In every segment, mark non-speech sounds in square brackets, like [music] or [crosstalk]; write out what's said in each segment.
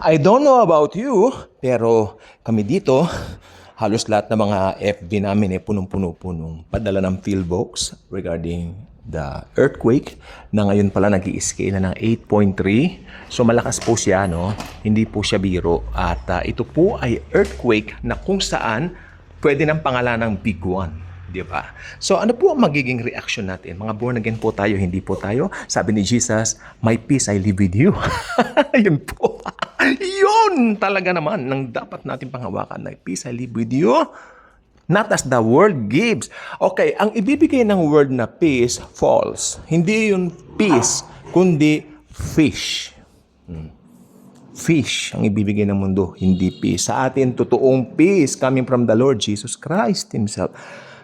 I don't know about you, pero kami dito, halos lahat ng mga FB namin eh, punong-puno po nung padala ng Philbox regarding the earthquake na ngayon pala nag scale na ng 8.3. So malakas po siya, no? Hindi po siya biro. At ah, ito po ay earthquake na kung saan pwede ng pangalan ng Big One. Di ba? So ano po ang magiging reaction natin? Mga born again po tayo, hindi po tayo. Sabi ni Jesus, My peace I live with you. [laughs] Yun po. Yun talaga naman nang dapat natin panghawakan. My peace I live with you. Not as the world gives. Okay, ang ibibigay ng word na peace, false. Hindi yun peace, kundi fish. Hmm. Fish ang ibibigay ng mundo, hindi peace. Sa atin, totoong peace coming from the Lord Jesus Christ Himself.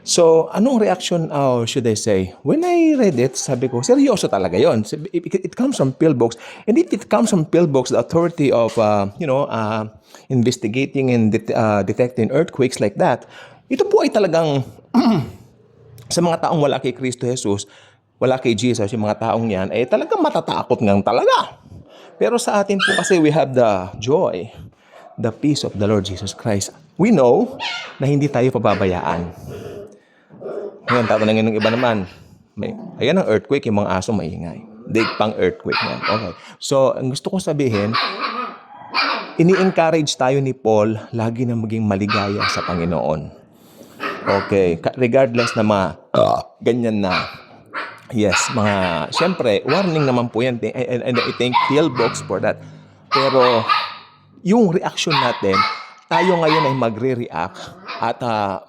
So, anong reaction, or should I say, when I read it, sabi ko, seryoso talaga yon. It comes from Pillbox. And if it comes from Pillbox, the authority of, uh, you know, uh, investigating and det- uh, detecting earthquakes like that, ito po ay talagang [clears throat] sa mga taong wala kay Kristo Jesus, wala kay Jesus, yung mga taong yan, eh talagang matatakot ngang talaga. Pero sa atin po kasi we have the joy, the peace of the Lord Jesus Christ. We know na hindi tayo pababayaan. Ngayon, tatanungin ng iba naman, may, ayan ang earthquake, yung mga aso maingay. Dig pang earthquake yan. Okay. So, ang gusto ko sabihin, ini-encourage tayo ni Paul lagi na maging maligaya sa Panginoon. Okay, Ka- regardless na mga ah, ganyan na. Yes, mga, syempre, warning naman po yan. And, and I thank Pillbox for that. Pero, yung reaction natin, tayo ngayon ay magre-react at ah,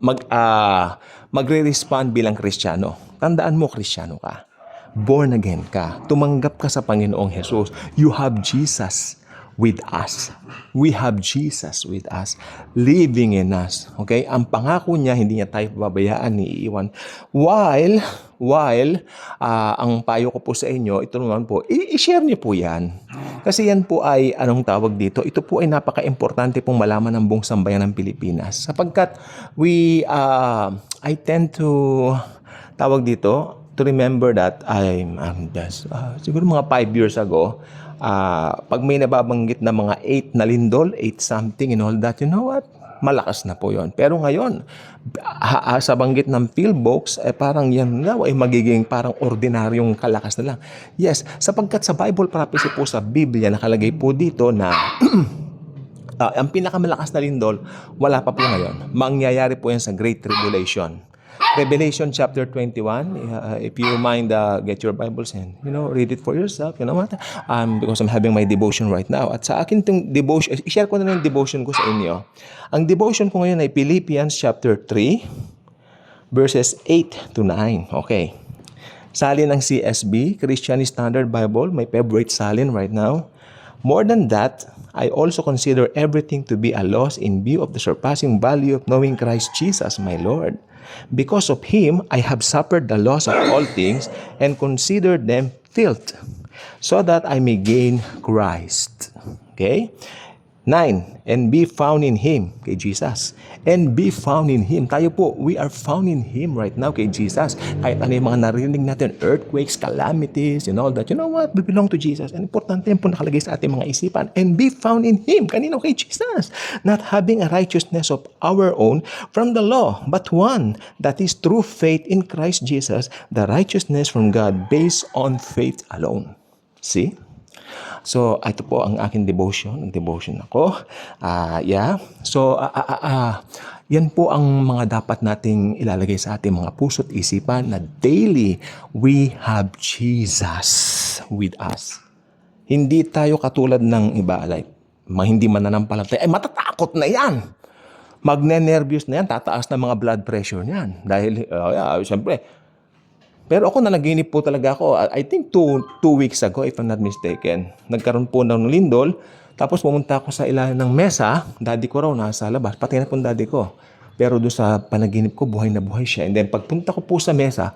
mag, ah, magre-respond bilang Kristiyano. Tandaan mo, Kristiyano ka. Born again ka. Tumanggap ka sa Panginoong Jesus. You have Jesus with us. We have Jesus with us, living in us. Okay? Ang pangako niya, hindi niya tayo pababayaan, ni iiwan. While, while, ah, ang payo ko po sa inyo, ito naman po, i-share niyo po yan. Kasi yan po ay, anong tawag dito, ito po ay napaka-importante pong malaman ng buong sambayan ng Pilipinas. Sapagkat we, ah, I tend to, tawag dito, to remember that I'm, I'm just, ah, siguro mga five years ago, ah, pag may nababanggit na mga 8 na lindol, 8 something and all that, you know what? Malakas na po yon. Pero ngayon, sa banggit ng Philbox, eh parang yan nga ay magiging parang ordinaryong kalakas na lang. Yes, sapagkat sa Bible prophecy po sa Biblia, nakalagay po dito na [clears throat] Ah, ang pinakamalakas na lindol, wala pa po ngayon. Mangyayari po yan sa Great Tribulation. Revelation chapter 21, uh, if you mind, uh, get your Bibles and, you know, read it for yourself. You know what? Um, because I'm having my devotion right now. At sa akin itong devotion, i-share ko na lang devotion ko sa inyo. Ang devotion ko ngayon ay Philippians chapter 3, verses 8 to 9. Okay. Salin ng CSB, Christian Standard Bible, my favorite salin right now. More than that, I also consider everything to be a loss in view of the surpassing value of knowing Christ Jesus, my Lord. Because of him, I have suffered the loss of all things and consider them filth, so that I may gain Christ. Okay? Nine, and be found in Him, kay Jesus. And be found in Him. Tayo po, we are found in Him right now kay Jesus. Kahit ano yung mga narinig natin, earthquakes, calamities, and all that. You know what? We belong to Jesus. And importante po nakalagay sa ating mga isipan. And be found in Him. Kanino kay Jesus? Not having a righteousness of our own from the law, but one that is through faith in Christ Jesus, the righteousness from God based on faith alone. See? So, ito po ang aking devotion. Nag-devotion ako. Ah, yeah. So, ah, ah, ah, ah, yan po ang mga dapat nating ilalagay sa ating mga puso't isipan na daily we have Jesus with us. Hindi tayo katulad ng iba, like, hindi mananampalataya. Eh, matatakot na yan. Magne-nervous na yan. Tataas na mga blood pressure niyan. Dahil, uh, yeah, siyempre, pero ako na naginip po talaga ako. I think two, two weeks ago, if I'm not mistaken. Nagkaroon po ng lindol. Tapos pumunta ako sa ilalim ng mesa. Daddy ko raw nasa labas. Pati na po daddy ko. Pero doon sa panaginip ko, buhay na buhay siya. And then pagpunta ko po sa mesa,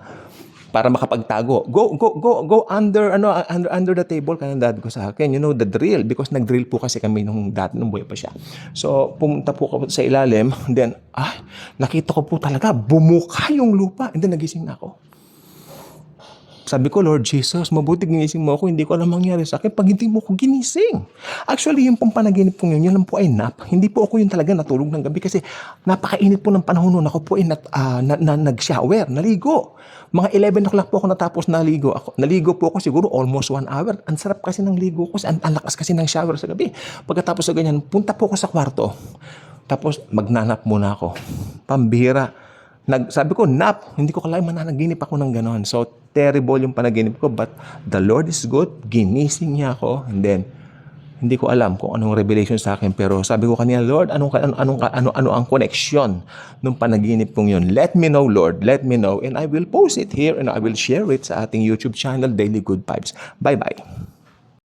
para makapagtago. Go go go go under ano under under the table kanang dad ko sa akin. You know the drill because nag-drill po kasi kami nung dati nung buhay pa siya. So pumunta po ako sa ilalim, then ah nakita ko po talaga bumuka yung lupa and then nagising na ako Sabi ko, Lord Jesus, mabuti ginising mo ako. Hindi ko alam mangyari sa akin pag hindi mo ako ginising. Actually, yung pong panaginip ko yun, yun lang po ay nap. Hindi po ako yung talaga natulog ng gabi kasi napakainit po ng panahon noon. Ako po ay nat, ah, na, na, nag-shower, naligo. Mga 11 o'clock po ako natapos naligo. Ako, naligo po ako siguro almost one hour. Ang sarap kasi ng ligo ko. Ang, ang lakas kasi ng shower sa gabi. Pagkatapos sa ganyan, punta po ako sa kwarto. Tapos magnanap muna ako. Pambihira. Nag, sabi ko, nap. Hindi ko kalahin mananaginip ako ng ganon. So, terrible yung panaginip ko. But the Lord is good. Ginising niya ako. And then, hindi ko alam kung anong revelation sa akin. Pero sabi ko kanina, Lord, anong, anong, anong, ano, ano ang connection ng panaginip kong yun? Let me know, Lord. Let me know. And I will post it here and I will share it sa ating YouTube channel, Daily Good Vibes. Bye-bye.